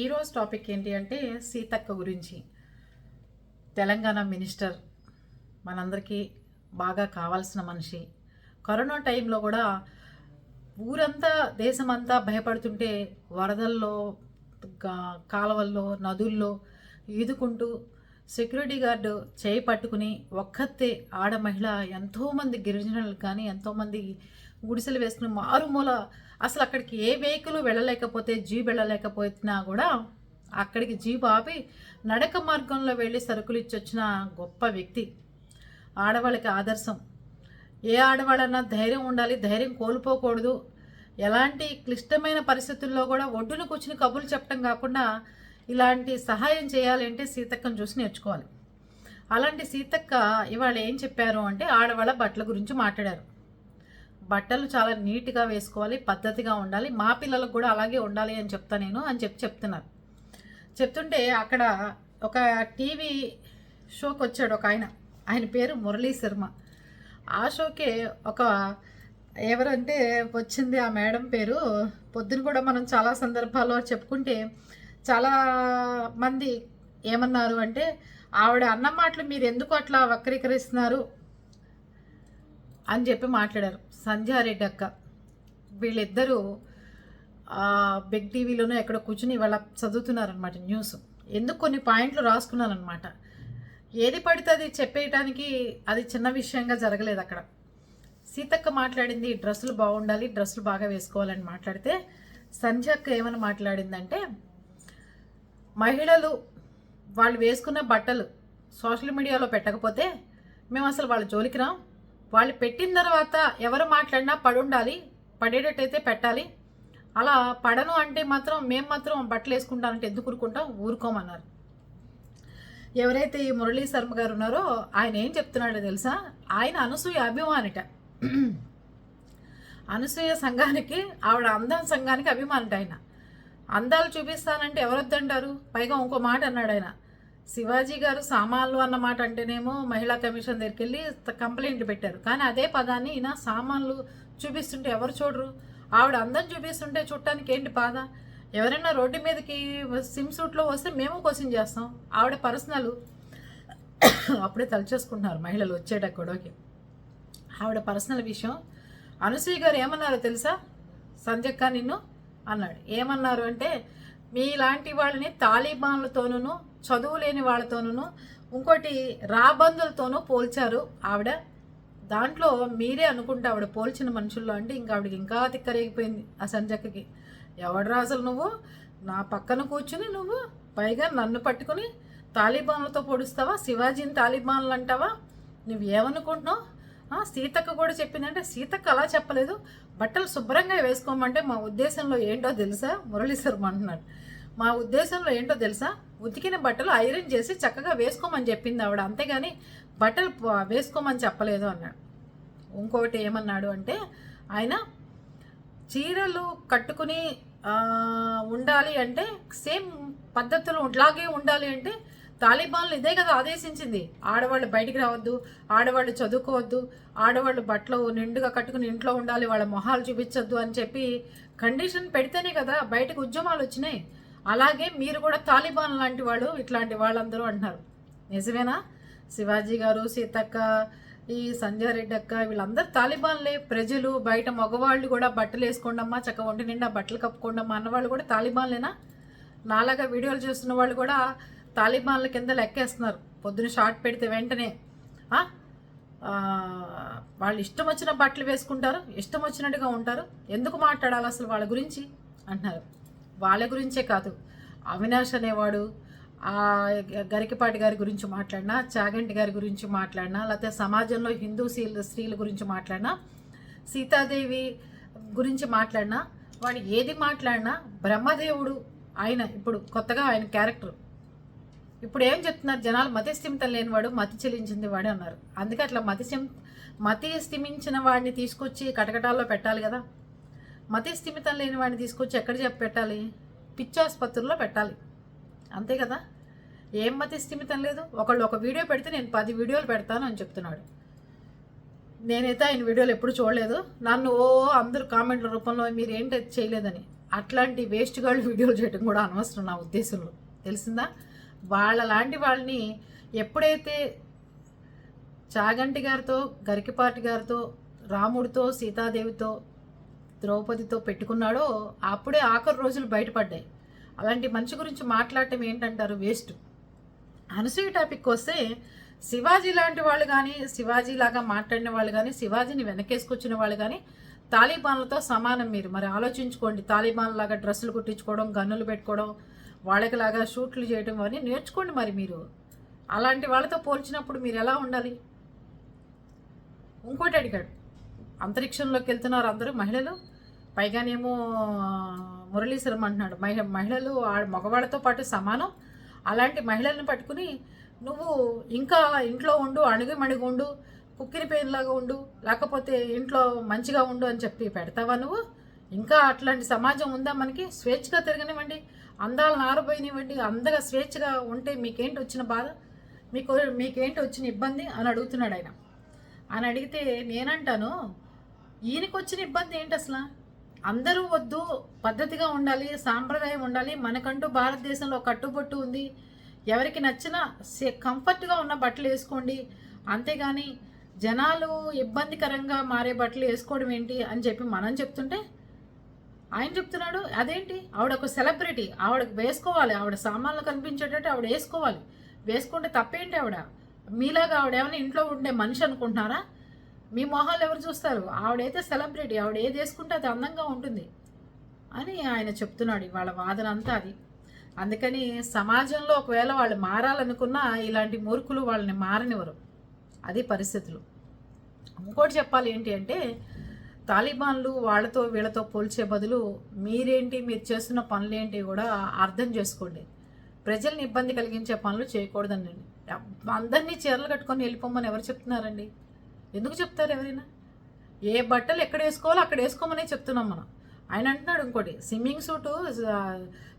ఈరోజు టాపిక్ ఏంటి అంటే సీతక్క గురించి. తెలంగాణ మినిస్టర్ మనందరికీ బాగా కావాల్సిన మనిషి. కరోనా టైంలో కూడా ఊరంతా దేశమంతా భయపడుతుంటే వరదల్లో కాలవల్లో కాలువల్లో నదుల్లో ఈదుకుంటూ సెక్యూరిటీ గార్డు చేయి పట్టుకుని ఒక్కతే ఆడ మహిళ ఎంతోమంది గిరిజనులు కానీ ఎంతోమంది గుడిసెలు వేసుకుని మారుమూల. అసలు అక్కడికి ఏ వెహికల్ వెళ్ళలేకపోతే జీప్ వెళ్ళలేకపోతున్నా కూడా అక్కడికి జీప్ ఆపి నడక మార్గంలో వెళ్ళి సరుకులు ఇచ్చొచ్చిన గొప్ప వ్యక్తి. ఆడవాళ్ళకి ఆదర్శం. ఏ ఆడవాళ్ళన్నా ధైర్యం ఉండాలి ధైర్యం కోల్పోకూడదు. ఎలాంటి క్లిష్టమైన పరిస్థితుల్లో కూడా ఒడ్డున కూర్చుని కబుర్లు చెప్పడం కాకుండా ఇలాంటి సహాయం చేయాలంటే సీతక్కను చూసి నేర్చుకోవాలి. అలాంటి సీతక్క ఇవాళ ఏం చెప్పారు అంటే ఆడవాళ్ళ బట్టల గురించి మాట్లాడారు. బట్టలు చాలా నీట్గా వేసుకోవాలి పద్ధతిగా ఉండాలి. మా పిల్లలకు కూడా అలాగే ఉండాలి అని చెప్తా నేను అని చెప్పి చెప్తున్నారు. చెప్తుంటే అక్కడ ఒక టీవీ షోకి వచ్చాడు ఒక ఆయన. ఆయన పేరు మురళీ శర్మ. ఆ షోకే ఒక ఎవరంటే వచ్చింది ఆ మేడం పేరు. పొద్దున కూడా మనం చాలా సందర్భాల్లో చెప్పుకుంటే చాలా మంది ఏమన్నారు అంటే ఆవిడ అన్న మాటలు మీరు ఎందుకు అట్లా వక్రీకరిస్తున్నారు? అని చెప్పి మాట్లాడారు. సంధ్యారెడ్డి అక్క వీళ్ళిద్దరూ బిగ్ టీవీలోనూ ఎక్కడ కూర్చుని వాళ్ళ చదువుతున్నారనమాట న్యూస్. ఎందుకు కొన్ని పాయింట్లు రాసుకున్నారనమాట ఏది పడితే అది చెప్పేయటానికి అది చిన్న విషయంగా జరగలేదు అక్కడ. సీతక్క మాట్లాడింది డ్రెస్సులు బాగుండాలి డ్రెస్సులు బాగా వేసుకోవాలని మాట్లాడితే సంధ్యక్క ఏమని మాట్లాడిందంటే మహిళలు వాళ్ళు వేసుకున్న బట్టలు సోషల్ మీడియాలో పెట్టకపోతే మేము అసలు వాళ్ళ జోలికి రాం. వాళ్ళు పెట్టిన తర్వాత ఎవరు మాట్లాడినా పడుండాలి పడేటట్టయితే పెట్టాలి. అలా పడను అంటే మాత్రం మేము మాత్రం బట్టలు వేసుకుంటానంటే ఎందుకు ఊరుకుంటాం? ఊరుకోమన్నారు. ఎవరైతే ఈ మురళీ శర్మ గారు ఉన్నారో ఆయన ఏం చెప్తున్నాడో తెలుసా? ఆయన అనసూయ అభిమానిట. అనసూయ సంఘానికి ఆవిడ అందం సంఘానికి అభిమానిట ఆయన. అందాలు చూపిస్తానంటే ఎవరొద్దంటారు? పైగా ఇంకో మాట అన్నాడు ఆయన శివాజీ గారు సామాన్లు అన్న మాట అంటేనేమో మహిళా కమిషన్ దగ్గరికి వెళ్ళి కంప్లైంట్ పెట్టారు. కానీ అదే పదాన్ని ఈయన సామాన్లు చూపిస్తుంటే ఎవరు చూడరు? ఆవిడ అందం చూపిస్తుంటే చూడటానికి ఏంటి బాధ? ఎవరైనా రోడ్డు మీదకి సిమ్ సూట్లో వస్తే మేము క్వశ్చన్ చేస్తాం. ఆవిడ పర్సనల్ అప్పుడే తలచేసుకుంటున్నారు మహిళలు వచ్చేట గొడవకి. ఆవిడ పర్సనల్ విషయం. అనసూయ గారు ఏమన్నారో తెలుసా? సంధ్యక్క నిన్ను అన్నాడు. ఏమన్నారు అంటే మీలాంటి వాళ్ళని తాలిబాన్లతోనూ చదువు లేని వాళ్ళతోనూ ఇంకోటి రాబందులతోనూ పోల్చారు. ఆవిడ దాంట్లో మీరే అనుకుంటే ఆవిడ పోల్చిన మనుషుల్లో అంటే ఇంకా ఆవిడకి ఇంకా తిక్కరేగిపోయింది ఆ సంజక్కకి. ఎవడరా అసలు నువ్వు? నా పక్కన కూర్చుని నువ్వు పైగా నన్ను పట్టుకుని తాలిబాన్లతో పొడుస్తావా? శివాజీని తాలిబాన్లు అంటావా? నువ్వు ఏమనుకుంటున్నావు సీతక్క కూడా చెప్పిందంటే సీతక్క అలా చెప్పలేదు. బట్టలు శుభ్రంగా వేసుకోమంటే మా ఉద్దేశంలో ఏంటో తెలుసా? మురళీ శర్మ అంటున్నాడు. మా ఉద్దేశంలో ఏంటో తెలుసా? ఉతికిన బట్టలు ఐరన్ చేసి చక్కగా వేసుకోమని చెప్పింది ఆవిడ. అంతేగాని బట్టలు వేసుకోమని చెప్పలేదు అన్నాడు. ఇంకొకటి ఏమన్నాడు అంటే ఆయన చీరలు కట్టుకుని ఉండాలి అంటే సేమ్ పద్ధతులు ఇలాగే ఉండాలి అంటే తాలిబాన్లు ఇదే కదా ఆదేశించింది. ఆడవాళ్ళు బయటికి రావద్దు ఆడవాళ్ళు చదువుకోవద్దు ఆడవాళ్ళు బట్టలు నిండుగా కట్టుకుని ఇంట్లో ఉండాలి వాళ్ళ మొహాలు చూపించొద్దు అని చెప్పి కండిషన్ పెడితేనే కదా బయటకు ఉద్యమాలు వచ్చినాయి. అలాగే మీరు కూడా తాలిబాన్ లాంటి వాళ్ళు ఇట్లాంటి వాళ్ళందరూ అంటున్నారు. నిజమేనా? శివాజీ గారు సీతక్క ఈ సంజయ్ అక్క వీళ్ళందరూ తాలిబాన్లే. ప్రజలు బయట మగవాళ్ళు కూడా బట్టలు వేసుకోండమ్మా చక్క ఒంటి నిండా బట్టలు కప్పుకోండమ్మా అన్నవాళ్ళు కూడా తాలిబాన్లేనా? నాలాగా వీడియోలు చూస్తున్న వాళ్ళు కూడా తాలిబాన్ల కింద లెక్కేస్తున్నారు. పొద్దున షార్ట్ పెడితే వెంటనే. వాళ్ళు ఇష్టం వచ్చిన బట్టలు వేసుకుంటారు ఇష్టం వచ్చినట్టుగా ఉంటారు. ఎందుకు మాట్లాడాలి అసలు వాళ్ళ గురించి? అంటున్నారు. వాళ్ళ గురించే కాదు. అవినాష్ అనేవాడు గరికపాటి గారి గురించి మాట్లాడినా చాగంటి గారి గురించి మాట్లాడినా లేకపోతే సమాజంలో హిందూ స్త్రీల స్త్రీల గురించి మాట్లాడినా సీతాదేవి గురించి మాట్లాడినా వాడు ఏది మాట్లాడినా బ్రహ్మదేవుడు ఆయన ఇప్పుడు కొత్తగా ఆయన క్యారెక్టర్. ఇప్పుడు ఏం చెప్తున్నారు? జనాలు మతి స్థిమితం లేనివాడు మతి చెల్లించింది వాడు అన్నారు. అందుకే అట్లా మతి మతి స్థిమించిన వాడిని తీసుకొచ్చి కటకటాల్లో పెట్టాలి కదా. మతి స్థిమితం లేని వాడిని తీసుకొచ్చి ఎక్కడ చెప్పి పెట్టాలి? పిచ్చి పెట్టాలి. అంతే కదా? ఏం మతి స్థిమితం లేదు? ఒకళ్ళు ఒక వీడియో పెడితే నేను పది వీడియోలు పెడతాను అని చెప్తున్నాడు. నేనైతే ఆయన వీడియోలు ఎప్పుడు చూడలేదు. నన్ను ఓ అందరూ కామెంట్ల రూపంలో మీరు ఏంటి చేయలేదని. అట్లాంటి వేస్ట్ గాళ్ళు వీడియోలు చేయడం కూడా అనవసరం నా ఉద్దేశంలో. తెలిసిందా? వాళ్ళ లాంటి వాళ్ళని ఎప్పుడైతే చాగంటి గారితో గరికిపాటి గారితో రాముడితో సీతాదేవితో ద్రౌపదితో పెట్టుకున్నాడో అప్పుడే ఆఖరి రోజులు బయటపడ్డాయి. అలాంటి మనిషి గురించి మాట్లాడటం ఏంటంటారు వేస్ట్. అనసూయ టాపిక్ వస్తే శివాజీ లాంటి వాళ్ళు కానీ శివాజీ లాగా మాట్లాడిన వాళ్ళు కానీ శివాజీని వెనకేసుకొచ్చిన వాళ్ళు కానీ తాలిబాన్లతో సమానం మీరు. మరి ఆలోచించుకోండి. తాలిబాన్ లాగా డ్రెస్సులు కుట్టించుకోవడం గన్నులు పెట్టుకోవడం వాళ్ళకిలాగా షూట్లు చేయడం అవన్నీ నేర్చుకోండి మరి మీరు. అలాంటి వాళ్ళతో పోల్చినప్పుడు మీరు ఎలా ఉండాలి? ఇంకోటి అడిగాడు. అంతరిక్షంలోకి వెళ్తున్నారు అందరూ మహిళలు. పైగానేమో మురళీశ్వరం అంటున్నాడు మహి మహిళలు ఆ- మగవాళ్ళతో పాటు సమానం. అలాంటి మహిళలను పట్టుకుని నువ్వు ఇంకా ఇంట్లో ఉండు అణుగు మణిగి ఉండు కుక్కిరి పేరులాగా ఉండు లేకపోతే ఇంట్లో మంచిగా ఉండు అని చెప్పి పెడతావా నువ్వు? ఇంకా అట్లాంటి సమాజం ఉందా మనకి? స్వేచ్ఛగా తిరగనివ్వండి అందాలు నారబోయినివ్వండి అందగా స్వేచ్ఛగా ఉంటే మీకేంటి వచ్చిన బాధ? మీకు మీకేంటి వచ్చిన ఇబ్బంది? అని అడుగుతున్నాడు ఆయన. అని అడిగితే నేనంటాను ఈయనకి వచ్చిన ఇబ్బంది ఏంటి అసలు? అందరూ వద్దు పద్ధతిగా ఉండాలి సాంప్రదాయం ఉండాలి. మనకంటూ భారతదేశంలో కట్టుబొట్టు ఉంది. ఎవరికి నచ్చిన సే- కంఫర్ట్గా ఉన్న బట్టలు వేసుకోండి. అంతేగాని జనాలు ఇబ్బందికరంగా మారే బట్టలు వేసుకోవడం ఏంటి అని చెప్పి మనం చెప్తుంటే ఆయన చెప్తున్నాడు అదేంటి? ఆవిడ ఒక సెలబ్రిటీ. ఆవిడ వేసుకోవాలి. ఆవిడ సామాన్లు కనిపించేటట్టు ఆవిడ వేసుకోవాలి. వేసుకుంటే తప్పేంటి ఆవిడ? మీలాగా ఆవిడ ఏమైనా ఇంట్లో ఉండే మనిషి అనుకుంటున్నారా? మీ మొహాలు ఎవరు చూస్తారు? ఆవిడైతే సెలబ్రిటీ ఆవిడ ఏది వేసుకుంటే అది అందంగా ఉంటుంది అని ఆయన చెప్తున్నాడు వాళ్ళ వాదన అంతా అది. అందుకని సమాజంలో ఒకవేళ వాళ్ళు మారాలనుకున్నా ఇలాంటి మూర్ఖులు వాళ్ళని మారనివ్వరు. అది పరిస్థితులు. ఇంకోటి చెప్పాలి ఏంటి అంటే తాలిబాన్లు వాళ్ళతో వీళ్ళతో పోల్చే బదులు మీరేంటి మీరు చేస్తున్న పనులేంటి కూడా అర్థం చేసుకోండి. ప్రజల్ని ఇబ్బంది కలిగించే పనులు చేయకూడదండి. అందరినీ చీరలు కట్టుకొని వెళ్ళిపోమని ఎవరు చెప్తున్నారండి? ఎందుకు చెప్తారు ఎవరైనా? ఏ బట్టలు ఎక్కడ వేసుకోవాలో అక్కడ వేసుకోమనే చెప్తున్నాం మనం. ఆయన అంటున్నాడు ఇంకోటి స్విమ్మింగ్ సూటు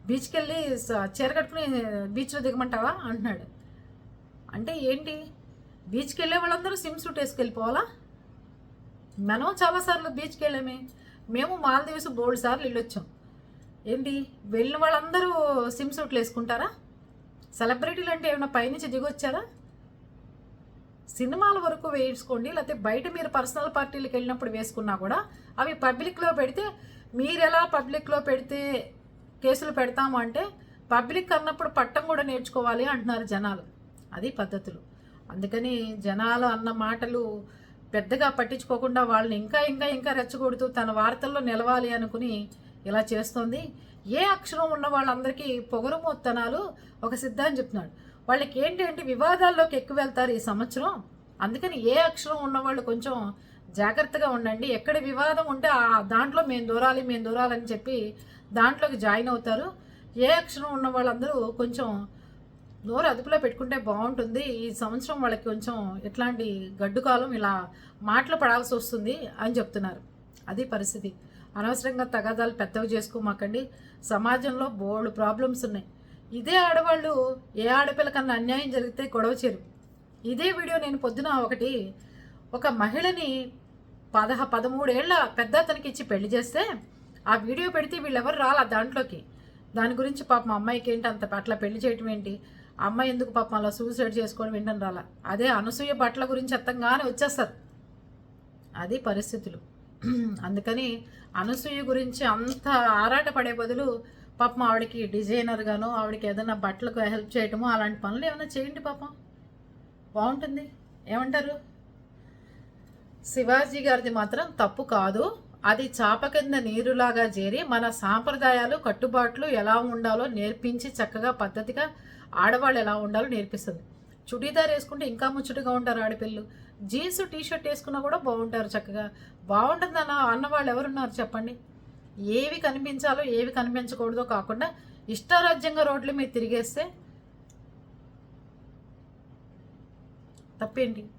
బీచ్కి వెళ్ళి చీర కట్టుకుని బీచ్లో దిగమంటావా? అంటున్నాడు. అంటే ఏంటి? బీచ్కి వెళ్ళే వాళ్ళందరూ స్విమ్ సూట్ వేసుకెళ్ళిపోవాలా? మనం చాలాసార్లు బీచ్కి వెళ్ళామే మేము మాల్దీవ్స్ బోల్డ్ సార్లు వెళ్ళొచ్చాం. ఏంటి? వెళ్ళిన వాళ్ళందరూ స్విమ్ సూట్లు వేసుకుంటారా? సెలబ్రిటీలు అంటే ఏమైనా పైనుంచి దిగొచ్చారా? సినిమాల వరకు వేసుకోండి లేకపోతే బయట మీరు పర్సనల్ పార్టీలకు వెళ్ళినప్పుడు వేసుకున్నా కూడా అవి పబ్లిక్లో పెడితే మీరు ఎలా పబ్లిక్లో పెడితే కేసులు పెడతాము అంటే పబ్లిక్ అన్నప్పుడు పట్టం కూడా నేర్చుకోవాలి అంటున్నారు జనాలు. అది పద్ధతులు. అందుకని జనాలు అన్న మాటలు పెద్దగా పట్టించుకోకుండా వాళ్ళని ఇంకా ఇంకా ఇంకా రెచ్చగొడుతూ తన వార్తల్లో నిలవాలి అనుకుని ఇలా చేస్తోంది. ఏ అక్షరం ఉన్న వాళ్ళందరికీ పొగరుమోత్తనాలు ఒక సిద్ధాంతం చెప్తున్నాడు. వాళ్ళకి ఏంటి అంటే వివాదాల్లోకి ఎక్కువ వెళ్తారు ఈ సంవత్సరం. అందుకని ఏ అక్షరం ఉన్నవాళ్ళు కొంచెం జాగ్రత్తగా ఉండండి. ఎక్కడ వివాదం ఉంటే ఆ దాంట్లో మేము దూరాలి మేము దూరాలని చెప్పి దాంట్లోకి జాయిన్ అవుతారు. ఏ అక్షరం ఉన్న వాళ్ళందరూ కొంచెం నోరు అదుపులో పెట్టుకుంటే బాగుంటుంది. ఈ సంవత్సరం వాళ్ళకి కొంచెం ఇట్లాంటి గడ్డు కాలం ఇలా మాటలు పడాల్సి వస్తుంది అని చెప్తున్నారు. అది పరిస్థితి. అనవసరంగా తగాదాలు పెద్దవి చేసుకోమాకండి. సమాజంలో బోల్డ్ ప్రాబ్లమ్స్ ఉన్నాయి. ఇదే ఆడవాళ్ళు ఏ ఆడపిల్లకన్నా అన్యాయం జరిగితే గొడవ చేరు ఇదే వీడియో నేను పొద్దున ఒకటి ఒక మహిళని పదహ పదమూడేళ్ళ పెద్ద అతనికి ఇచ్చి పెళ్ళి చేస్తే ఆ వీడియో పెడితే వీళ్ళెవరు రాలా దాంట్లోకి? దాని గురించి పాపం అమ్మాయికి ఏంటి అంత అట్లా పెళ్ళి చేయటం ఏంటి? అమ్మాయి ఎందుకు పాపం అలా సూసైడ్ చేసుకోవడం ఏంటని రాలా? అదే అనసూయ బట్టల గురించి అర్థంగానే వచ్చేస్తారు. అది పరిస్థితులు. అందుకని అనసూయ గురించి అంత ఆరాట పడే బదులు పాపం ఆవిడకి డిజైనర్గాను ఆవిడకి ఏదైనా బట్టలకు హెల్ప్ చేయటము అలాంటి పనులు ఏమైనా చేయండి పాపం. బాగుంటుంది. ఏమంటారు? శివాజీ గారిది మాత్రం తప్పు కాదు. అది చాప కింద నీరులాగా చేరి మన సాంప్రదాయాలు కట్టుబాట్లు ఎలా ఉండాలో నేర్పించి చక్కగా పద్ధతిగా ఆడవాళ్ళు ఎలా ఉండాలో నేర్పిస్తుంది. చుడీదార్ వేసుకుంటే ఇంకా ముచ్చటగా ఉంటారు ఆడపిల్లలు. జీన్స్ టీ షర్ట్ వేసుకున్నా కూడా బాగుంటారు చక్కగా. బాగుంటుందన్న అన్నవాళ్ళు ఎవరున్నారు చెప్పండి? ఏవి కనిపించాలో ఏవి కనిపించకూడదో కాకుండా ఇష్టారాజ్యంగా రోడ్ల మీద తిరిగేస్తే తప్పేంటి?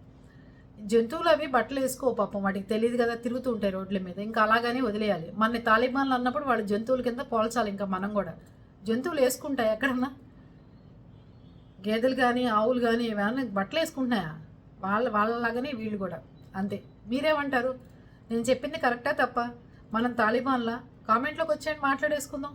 జంతువులు అవి బట్టలు వేసుకో పాపం వాటికి తెలియదు కదా తిరుగుతూ ఉంటాయి రోడ్ల మీద. ఇంకా అలాగనే వదిలేయాలి. మన తాలిబాన్లు అన్నప్పుడు వాళ్ళు జంతువుల కింద పోల్చాలి ఇంకా మనం కూడా. జంతువులు వేసుకుంటాయి ఎక్కడన్నా? గేదెలు కానీ ఆవులు కానీ ఏమైనా బట్టలు వేసుకుంటున్నాయా? వాళ్ళ వాళ్ళలాగానే వీళ్ళు కూడా. అంతే. మీరేమంటారు? నేను చెప్పింది కరెక్టా తప్ప? మనం తాలిబాన్లా? కామెంట్లోకి వచ్చేయండి మాట్లాడేసుకుందాం.